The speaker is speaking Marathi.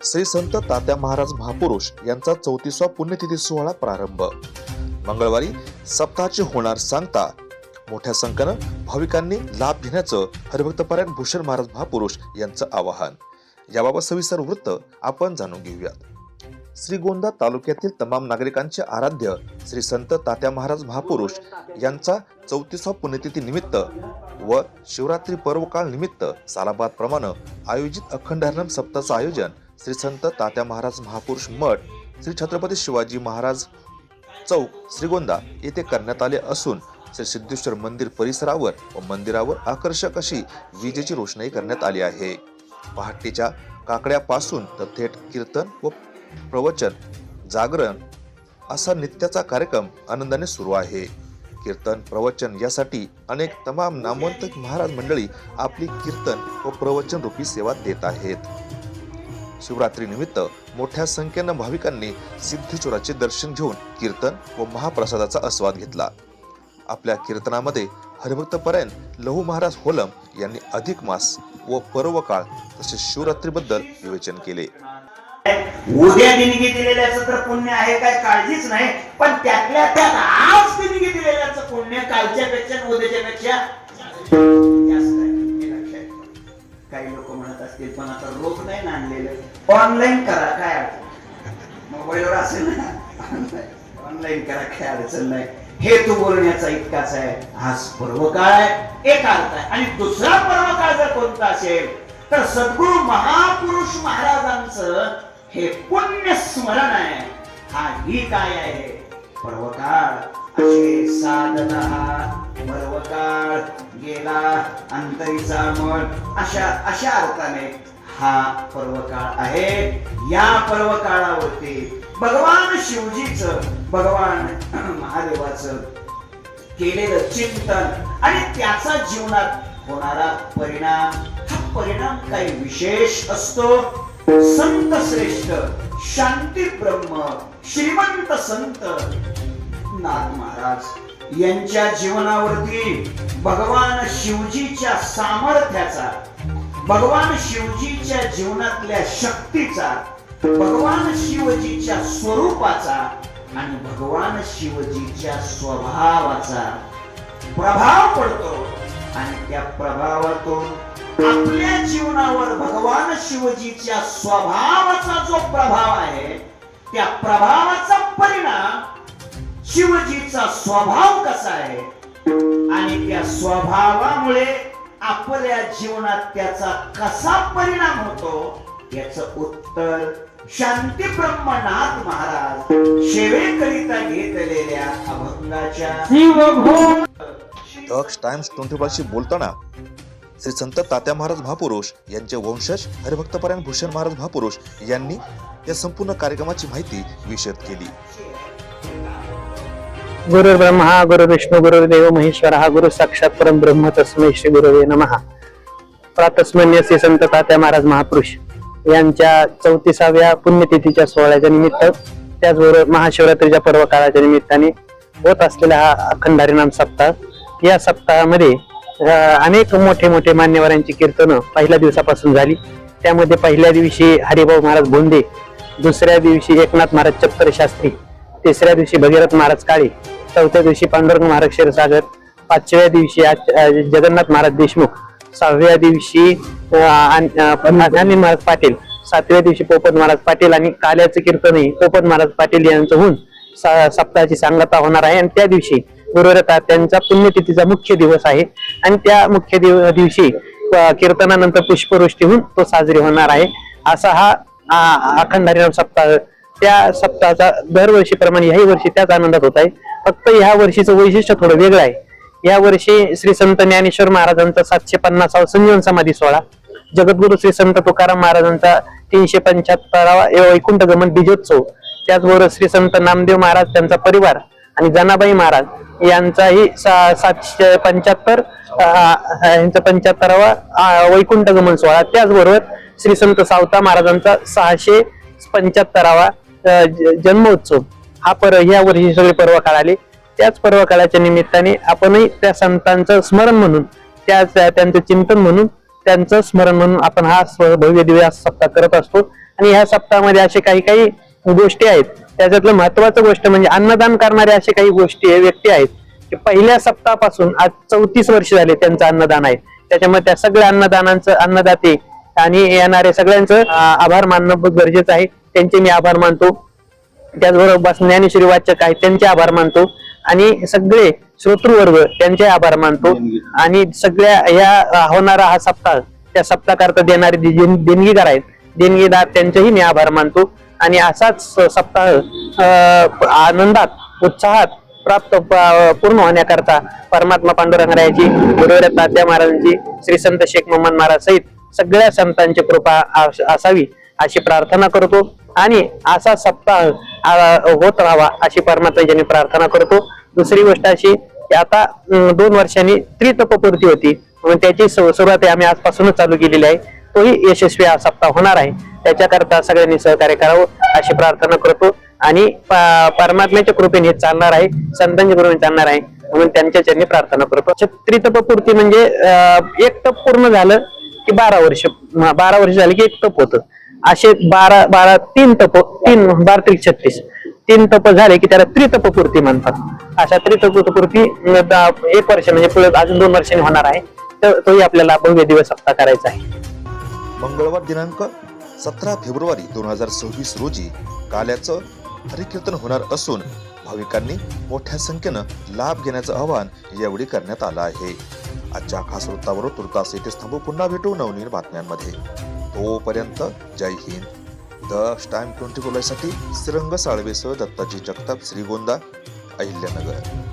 श्री संत तात्या महाराज महापुरुष यांचा चौतीसवा पुण्यतिथी सोहळा प्रारंभ. मंगळवारी सप्ताहाची होणार सांगता. मोठ्या संख्येनं भाविकांनी लाभ घेण्याचं हरिभक्तपरायण भूषण महाराज महापुरुष यांचं आवाहन. याबाबत सविस्तर वृत्त आपण जाणून घेऊयात. श्रीगोंदा तालुक्यातील तमाम नागरिकांचे आराध्य श्री संत तात्या महाराज महापुरुष यांचा चौतीसवा पुण्यतिथी निमित्त व शिवरात्री पर्वकाळ निमित्त सालाबाद प्रमाणे आयोजित अखंड हरणम सप्ताहाचं आयोजन श्री संत तात्या महाराज महापुरुष मठ श्री छत्रपती शिवाजी महाराज चौक श्रीगोंदा येथे करण्यात आले असून श्री सिद्धेश्वर मंदिर परिसरावर व मंदिरावर आकर्षक अशी विजेची रोषणाई करण्यात आली आहे. पहाटेच्या काकड्यापासून तर थेट कीर्तन व प्रवचन जागरण असा नित्याचा कार्यक्रम आनंदाने सुरू आहे. कीर्तन प्रवचन यासाठी अनेक तमाम नामवंत महाराज मंडळी आपली कीर्तन व प्रवचन रूपी सेवा देत आहेत. शिवरात्रीनिमित्त मोठ्या संख्येनं भाविकांनी सिद्धेश्वराचे दर्शन घेऊन कीर्तन व महाप्रसादाचा आस्वाद घेतला. आपल्या कीर्तनामध्ये हरिभक्तपरायण लहू महाराज होलम यांनी अधिक मास व पर्व काळ तसेच शिवरात्रीबद्दल विवेचन केले. उद्या देणगी दिलेल्याचं तर पुण्य आहे काय काळजीच नाही पण त्यातल्या त्यात आज देणगी दिलेल्याचं पुण्य कालच्या पेक्षा उद्याच्या पेक्षा असतील पण आता रोख नाही ना आणलेलं. ऑनलाईन करा काय अडचण? मोबाईलवर असेल ना? ऑनलाईन करा काय अडचण नाही. हेतू बोलण्याचा इतकाच आहे. आज पर्व काळ एक अर्थ आहे. आणि दुसरा पर्व काळ जर कोणता असेल तर सद्गुरु महापुरुष महाराजांचं हे पुण्य स्मरण आहे. हा ही काय आहे. पर्वकाळ. असे साधना. पर्वकाळ गेला अंतरीचा मठ अशा अशा अर्थाने हा पर्वकाळ आहे. या पर्वकाळावरती भगवान शिवजीच भगवान महादेवाचं केलेलं चिंतन आणि त्याचा जीवनात होणारा परिणाम हा परिणाम काही विशेष असतो. संत श्रेष्ठ शांती ब्रह्म श्रीमंत संत नाथ महाराज. यांच्या जीवनावरती भगवान शिवजीच्या सामर्थ्याचा भगवान शिवजीच्या जीवनातल्या शक्तीचा भगवान शिवजीच्या स्वरूपाचा आणि भगवान शिवजीच्या स्वभावाचा प्रभाव पडतो. आणि त्या प्रभावातून आपल्या जीवनावर भगवान शिवजीच्या स्वभावाचा जो प्रभाव आहे त्या प्रभावाचा परिणाम शिवजीचा स्वभाव कसा आहे? आणि त्या स्वभावामुळे आपल्या जीवनात त्याचा कसा परिणाम होतो? याच उत्तर शांती ब्रह्मनाथ महाराज सेवेकरिता घेतलेल्या अभंगाच्या टॉक्स टाइम्स ट्वेंटी शी बोलताना श्री संत तात्या महाराज महापुरुष यांचे वंशज हरिभक्तपरायण भूषण महाराज महापुरुष यांनी या संपूर्ण कार्यक्रमाची माहिती विशद केली. गुरु ब्रह्मा गुरु विष्णू गुरुदेव महेश्वर हा गुरु साक्षात परम ब्रह्म तस्मै श्री गुरुवे नमहा प्रातस्मन्य श्री संत तात्या महाराज महापुरुष यांच्या चौतीसाव्या पुण्यतिथीच्या सोहळ्याच्या निमित्त त्याचबरोबर महाशिवरात्रीच्या पर्व काळाच्या निमित्ताने होत असलेला हा अखंड हरिनाम सप्ताह या सप्ताहामध्ये अनेक मोठे मोठे मान्यवरांची कीर्तनं पहिल्या दिवसापासून झाली. त्यामध्ये पहिल्या दिवशी हरिभाऊ महाराज भोंदे दुसऱ्या दिवशी एकनाथ महाराज चप्पर शास्त्री तिसऱ्या दिवशी भगीरथ महाराज काळे चौथ्या दिवशी पांडुरंग महाराज क्षीरसागर पाचव्या दिवशी आज- जगन्नाथ महाराज देशमुख सहाव्या दिवशी अं, महाराज पाटील सातव्या दिवशी पोपट महाराज पाटील आणि काल्याचं कीर्तनही पोपट महाराज पाटील यांचं होऊन सप्ताहाची सांगता होणार आहे. आणि त्या दिवशी गुरुरथा त्यांचा पुण्यतिथीचा मुख्य दिवस आहे. आणि त्या मुख्य दिवशी कीर्तनानंतर पुष्पवृष्टी होऊन तो साजरी होणार आहे. असा हा अखंड हरिनाम सप्ताह त्या सप्ताहाचा दरवर्षीप्रमाणे ह्याही वर्षी त्याच आनंदात होत आहे. फक्त ह्या वर्षीचं वैशिष्ट्य थोडं वेगळं आहे. या वर्षी श्री संत ज्ञानेश्वर महाराजांचा सातशे पन्नासावा संजीवन समाधी सोहळा जगद्गुरु श्री संत तुकाराम महाराजांचा तीनशे पंच्याहत्तरावा वैकुंठ गमन बीजोत्सव त्याचबरोबर श्री संत नामदेव महाराज त्यांचा परिवार आणि जनाबाई महाराज यांचाही सा- सातशे पंच्याहत्तर यांचा पंच्याहत्तरावा वैकुंठ गमन सोहळा त्याचबरोबर श्री संत सावता महाराजांचा सहाशे पंच्याहत्तरावा जन्मोत्सव. हा पर्व या वर्षी सगळे पर्व काळ आले. त्याच पर्व काळाच्या निमित्ताने आपणही त्या संतांचं स्मरण म्हणून त्या त्या- त्यांचं चिंतन म्हणून त्यांचं स्मरण म्हणून आपण हा स्व- भव्य दिव्य सप्ताह करत असतो. आणि ह्या सप्ताहामध्ये असे काही काही गोष्टी आहेत. त्याच्यातलं महत्वाचं गोष्ट म्हणजे अन्नदान करणाऱ्या असे काही गोष्टी व्यक्ती आहेत की पहिल्या सप्ताहापासून आज चौतीस वर्ष झाले त्यांचं अन्नदान आहे. त्याच्यामुळे त्या सगळ्या अन्नदानांचं अन्नदाते आणि येणाऱ्या सगळ्यांचं आभार मानणं गरजेचं आहे. त्यांचे मी आभार मानतो. त्याचबरोबर बस ज्ञानेश्वरी वाचक आहेत त्यांचे आभार मानतो. आणि सगळे श्रोतृवर्ग त्यांचे आभार मानतो. आणि सगळ्या या होणारा हा सप्ताह त्या सप्ताहाकरता देणारे देणगीदार आहेत देणगीदार त्यांचेही मी आभार मानतो. आणि असाच सप्ताह अं, आनंदात उत्साहात प्राप्त पूर्ण होण्याकरता परमात्मा पांडुरंगरायाची गुरुवार तात्या महाराजांची श्री संत शेख मोहम्मद महाराज सहित सगळ्या संतांची कृपा असावी अशी प्रार्थना करतो. आणि असा सप्ताह होत राहावा अशी परमात्म्याची प्रार्थना करतो. दुसरी गोष्ट अशी की आता दोन वर्षांनी त्रितपपूर्ती होती. म्हणून त्याची सुरुवात आम्ही आजपासूनच चालू केलेली आहे. तोही यशस्वी हा सप्ताह होणार आहे. त्याच्याकरता सगळ्यांनी सहकार्य करावं अशी प्रार्थना करतो. आणि परमात्म्याच्या कृपेने हे चालणार आहे. संतांच्या कृपेने चालणार आहे. म्हणून त्यांच्या चरणी प्रार्थना करतो. त्रितपपूर्ती म्हणजे अं, एक तप पूर्ण झालं की बारा वर्ष बारा वर्ष झाली की एक तप होतं. असे बारा बारा तीन तप तीन बारा त्रिक छत्तीस. तीन तप झाले की त्याला त्रितपपूर्ती म्हणतात. अशा त्रितप पूर्ती एक वर्ष म्हणजे पुढे अजून दोन वर्षांनी होणार आहे. तर तोही आपल्याला भव्य दिवस सप्ताह करायचा आहे. मंगळवार दिनांक सतरा फेब्रुवारी दोन हजार सव्वीस रोजी काल्याचं हरिकीर्तन होणार असून भाविकांनी मोठ्या संख्येनं लाभ घेण्याचं आवाहन यावेळी करण्यात आलं आहे. आजच्या खास वृत्तावर तुर्तास येथे थांबू. पुन्हा भेटू नवनीर बातम्यांमध्ये. तोपर्यंत जय हिंद. द टाइम ट्वेंटी फोरसाठी श्रीरंग साळवेसह दत्ताजी जगताप श्रीगोंदा अहिल्यानगर.